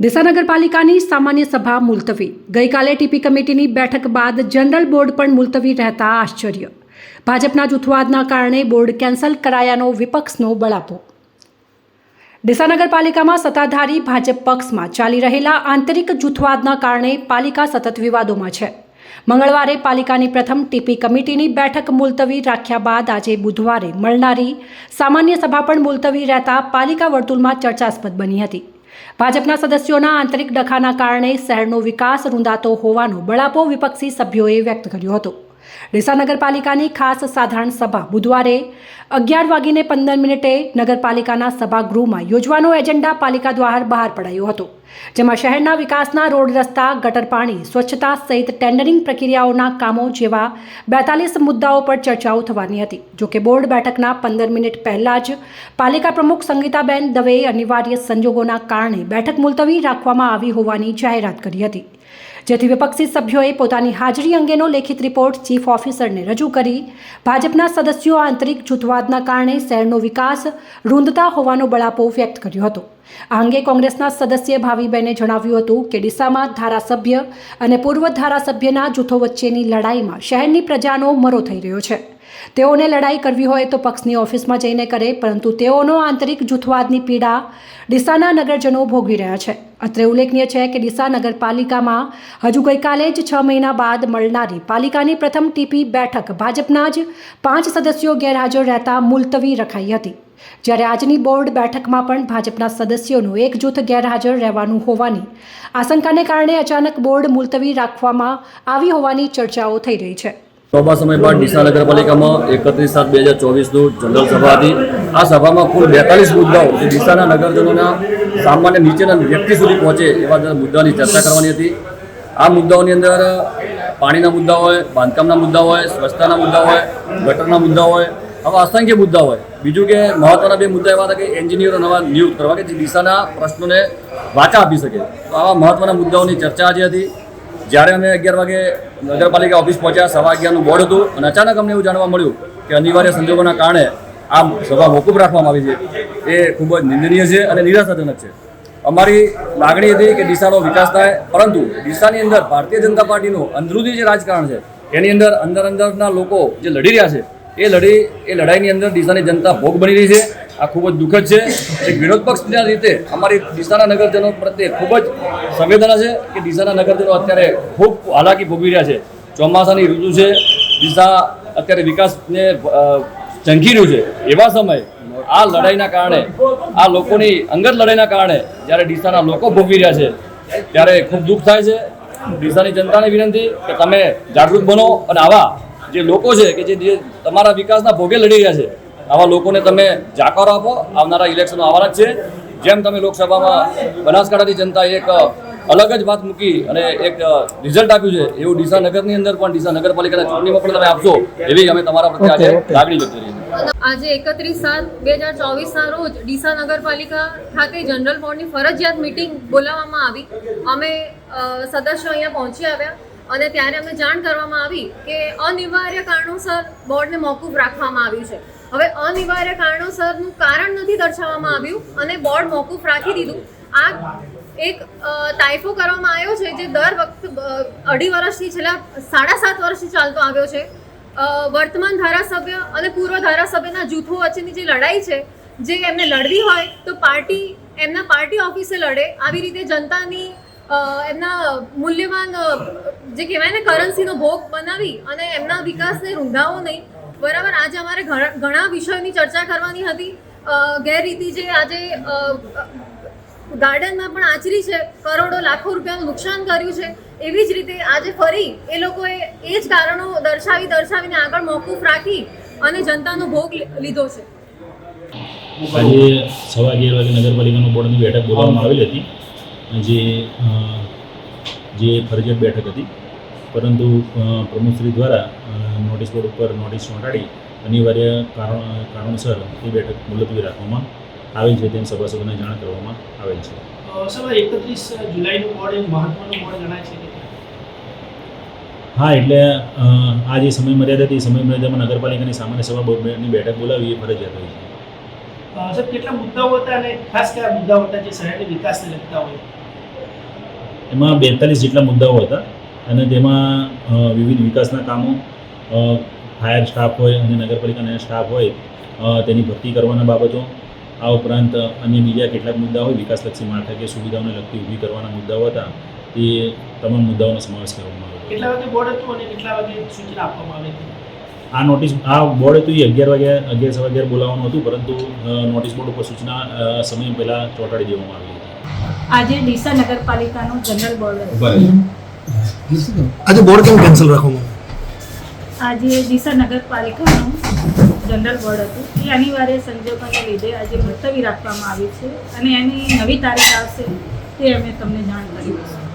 ડીસા નગરપાલિકાની સામાન્ય સભા મુલતવી. ગઈકાલે ટીપી કમિટીની બેઠક બાદ જનરલ બોર્ડ પણ મુલતવી રહેતા આશ્ચર્ય. ભાજપના જૂથવાદના કારણે બોર્ડ કેન્સલ કરાયાનો વિપક્ષનો બળાપો. ડીસા નગરપાલિકામાં સત્તાધારી ભાજપ પક્ષમાં ચાલી રહેલા આંતરિક જૂથવાદના કારણે પાલિકા સતત વિવાદોમાં છે. મંગળવારે પાલિકાની પ્રથમ ટીપી કમિટીની બેઠક મુલતવી રાખ્યા બાદ આજે બુધવારે મળનારી સામાન્ય સભા પણ મુલતવી રહેતા પાલિકા વર્તુળમાં ચર્ચાસ્પદ બની હતી. ભાજપના સદસ્યોના આંતરિક ડખાના કારણે શહેરનો વિકાસ રૂંધાતો હોવાનો બળાપો વિપક્ષી સભ્યોએ વ્યક્ત કર્યો હતો. ડીસા નગરપાલિકાની ખાસ સાધારણ સભા બુધવારે અગિયાર વાગીને પંદર મિનિટે નગરપાલિકાના સભાગૃહમાં યોજવાનો એજન્ડા પાલિકા દ્વારા બહાર પડાયો હતો, જેમાં શહેરના વિકાસના રોડ રસ્તા, ગટર પાણી, સ્વચ્છતા સહિત ટેન્ડરિંગ પ્રક્રિયાઓના કામો જેવા બેતાલીસ મુદ્દાઓ પર ચર્ચાઓ થવાની હતી. જોકે બોર્ડ બેઠકના પંદર મિનિટ પહેલા જ પાલિકા પ્રમુખ સંગીતાબેન દવેએ અનિવાર્ય સંજોગોના કારણે બેઠક મુલતવી રાખવામાં આવી હોવાની જાહેરાત કરી હતી. જેથી વિપક્ષી સભ્યોએ પોતાની હાજરી અંગેનો લેખિત રિપોર્ટ ચીફ ઓફિસરને રજૂ કરી. ભાજપના સદસ્યો આંતરિક જૂથવાદના કારણે શહેરનો વિકાસ રૂંધતા હોવાનો બળાપો વ્યક્ત કર્યો હતો. આ અંગે કોંગ્રેસના સદસ્ય ભાવીબેને જણાવ્યું હતું કે ડીસામાં ધારાસભ્ય અને પૂર્વ ધારાસભ્યના જૂથો વચ્ચેની લડાઈમાં શહેરની પ્રજાનો મરો થઈ રહ્યો છે. તેઓને લડાઈ કરવી હોય તો પક્ષની ઓફિસમાં જઈને કરે, પરંતુ તેઓનો આંતરિક જૂથવાદની પીડા ડીસાના નગરજનો ભોગવી રહ્યા છે. અત્રે ઉલ્લેખનીય છે કે ડીસા નગરપાલિકામાં હજુ ગઈકાલે જ છ મહિના બાદ મળનારી પાલિકાની પ્રથમ ટીપી બેઠક ભાજપના જ પાંચ સદસ્યો ગેરહાજર રહેતા મુલતવી રખાઈ હતી. જ્યારે આજની બોર્ડ બેઠકમાં પણ ભાજપના સદસ્યોનું એક જૂથ ગેરહાજર રહેવાનું હોવાની આશંકાને કારણે અચાનક બોર્ડ મુલતવી રાખવામાં આવી હોવાની ચર્ચાઓ થઈ રહી છે. લાંબા સમય બાદ ડીસા નગરપાલિકામાં એકત્રીસ સાત બે હજાર ચોવીસનું જનરલ સભા હતી. આ સભામાં કુલ બેતાલીસ મુદ્દાઓ જે ડીસાના નગરજનોના સામાન્ય નીચેના વ્યક્તિ સુધી પહોંચે એવા મુદ્દાની ચર્ચા કરવાની હતી. આ મુદ્દાઓની અંદર પાણીના મુદ્દા હોય, બાંધકામના મુદ્દા હોય, સ્વચ્છતાના મુદ્દા હોય, ગટરના મુદ્દા હોય, આવા અસંખ્ય મુદ્દા હોય. બીજું કે મહત્વના બે મુદ્દા એવા હતા કે એન્જિનિયરો નવા નિયુક્ત કરવા કે જે ડીસાના પ્રશ્નોને વાચા આપી શકે. તો આવા મહત્વના મુદ્દાઓની ચર્ચા આજે હતી. જ્યારે અમે અગિયાર વાગે નગરપાલિકા ઓફિસ પહોંચ્યા સવા અગિયારનું બોર્ડ હતું અને અચાનક અમને એવું જાણવા મળ્યું કે અનિવાર્ય સંજોગોના કારણે આ સભા મોકૂફ રાખવામાં આવી છે. એ ખૂબ જ નિંદનીય છે અને નિરાશાજનક છે. અમારી લાગણી હતી કે ડીસાનો વિકાસ થાય, પરંતુ ડીસાની અંદર ભારતીય જનતા પાર્ટીનું અંદરૂની જે રાજકારણ છે, એની અંદર અંદર અંદરના લોકો જે લડી રહ્યા છે, એ લડી, એ લડાઈની અંદર ડીસાની જનતા ભોગ બની રહી છે. આ ખૂબ જ દુઃખદ છે. એક વિરોધ પક્ષના રીતે અમારી ડીસાના નગરજનો પ્રત્યે ખૂબ જ સંવેદના છે કે ડીસાના નગરજનો અત્યારે ખૂબ હાલાકી ભોગવી રહ્યા છે. ચોમાસાની ઋતુ છે. ડીસા અત્યારે વિકાસને ઝંખી રહ્યું છે. એવા સમયે આ લડાઈના કારણે, આ લોકોની અંગત લડાઈના કારણે જ્યારે ડીસાના લોકો ભોગવી રહ્યા છે, ત્યારે ખૂબ દુઃખ થાય છે. ડીસાની જનતાને વિનંતી કે તમે જાગૃત બનો અને આવા જે લોકો છે કે જે તમારા વિકાસના ભોગે લડી રહ્યા છે આવા લોકોને તમે જાકારો આપો. આવનારા ઇલેક્શનો આવવાના જ છે. જેમ તમે લોકસભામાં બનાસકાંઠાની જનતાએ એક અલગ જ વાત મૂકી અને એક રિઝલ્ટ આપ્યું છે એવું ડીસા નગરની અંદર પણ ડીસા નગરપાલિકાના ચૂંટણીમાં પણ તમે આપશો એવી અમે તમારા પ્રત્યે આજે લાગણી વ્યક્ત કરીએ આજે એકત્રીસ સાત બે હજાર ચોવીસના રોજ ડીસા નગરપાલિકા ખાતે જનરલ બોર્ડની ફરજિયાત મિટિંગ બોલાવવામાં આવી. અમે સદસ્યો અહીંયા પહોંચી આવ્યા અને ત્યારે અમને જાણ કરવામાં આવી કે અનિવાર્ય કારણોસર બોર્ડને મોકૂફ રાખવામાં આવ્યું છે. હવે અનિવાર્ય કારણોસરનું કારણ નથી દર્શાવવામાં આવ્યું અને બોર્ડ મોકૂફ રાખી દીધું. આ એક તાઇફો કરવામાં આવ્યો છે જે દર વખત અઢી વર્ષથી છેલ્લા સાડા સાત વર્ષથી ચાલતો આવ્યો છે. વર્તમાન ધારાસભ્ય અને પૂર્વ ધારાસભ્યના જૂથો વચ્ચેની જે લડાઈ છે, જે એમને લડવી હોય તો પાર્ટી, એમના પાર્ટી ઓફિસે લડે. આવી રીતે જનતાની એમના મૂલ્યવાન જે કહેવાય ને કરન્સીનો ભોગ બનાવી અને એમના વિકાસને રૂંધાવો નહીં. બરાબર, આજે અમારે ઘણા વિષયોની ચર્ચા કરવાની હતી. ગેરરીતિ જે આજે ગાર્ડનમાં પણ આચરી છે, કરોડો, લાખો રૂપિયાનું નુકસાન કર્યું છે, એવી જ રીતે આજે ફરી એ લોકોએ એ જ કારણો દર્શાવી દર્શાવીને આગળ મોકૂફ રાખી અને જનતાનો ભોગ લીધો છે. આજે સવા અગિયાર વાગે નગરપાલિકાનું બોર્ડની બેઠક બોલાવવામાં આવેલી હતી. જે જે ફરજિયાત બેઠક હતી પરંતુ પ્રમુખશ્રી દ્વારા નોટિસ બોર્ડ ઉપર નોટિસ ચોંટાડી અનિવાર્ય કારણ કારણોસર એ બેઠક મુલતવી રાખવામાં આવી છે તેમ સભાસદોને જાણ કરવામાં આવેલ છે. સર એકત્રીસ જુલાઈનું બોર્ડ એ મહત્વનું બોર્ડ ગણાય છે હા એટલે આ જે સમય મર્યાદા હતી સમય મર્યાદામાં નગરપાલિકાની સામાન્ય સભા બોર્ડની બેઠક બોલાવી એ ફરજિયાત હોય છે. સર કેટલા મુદ્દાઓ હતા અને ખાસ કયા મુદ્દાઓ હતા જે શહેરની વિકાસને લગતા હોય? એમાં બેતાલીસ જેટલા મુદ્દાઓ હતા. અને તેમાં વિવિધ વિકાસના કામો ફાયર સ્ટાફ હોય અને નગરપાલિકાના સ્ટાફ હોય તેની ભરતી કરવાના બાબતો આ ઉપરાંત અન્ય બીજા કેટલાક મુદ્દાઓ હોય વિકાસલક્ષી માળખાકીય સુવિધાઓને લગતી ઊભી કરવાના મુદ્દાઓ હતા તે તમામ મુદ્દાઓનો સમાવેશ કરવામાં આવ્યો કેટલા વાગે બોર્ડ હતું અને કેટલા વાગે સૂચના આપવામાં આવી હતી? આ નોટિસ આ બોર્ડ હતું એ અગિયાર વાગ્યા અગિયાર સવા અગિયાર બોલાવવાનું હતું પરંતુ નોટિસ બોર્ડ ઉપર સૂચના સમય પહેલાં ચોંટાડી દેવામાં આવી હતી. આજે ડીસા નગરપાલિકાનું જનરલ બોર્ડ હતું. આજે બોર્ડ કેમ કેન્સલ રાખવામાં? આજે ડીસા નગરપાલિકાનું જનરલ બોર્ડ હતું એ અનિવાર્ય સંજોગોને લીધે આજે મુલતવી રાખવામાં આવી છે અને એની નવી તારીખ આવશે તે અમે તમને જાણ કરીશું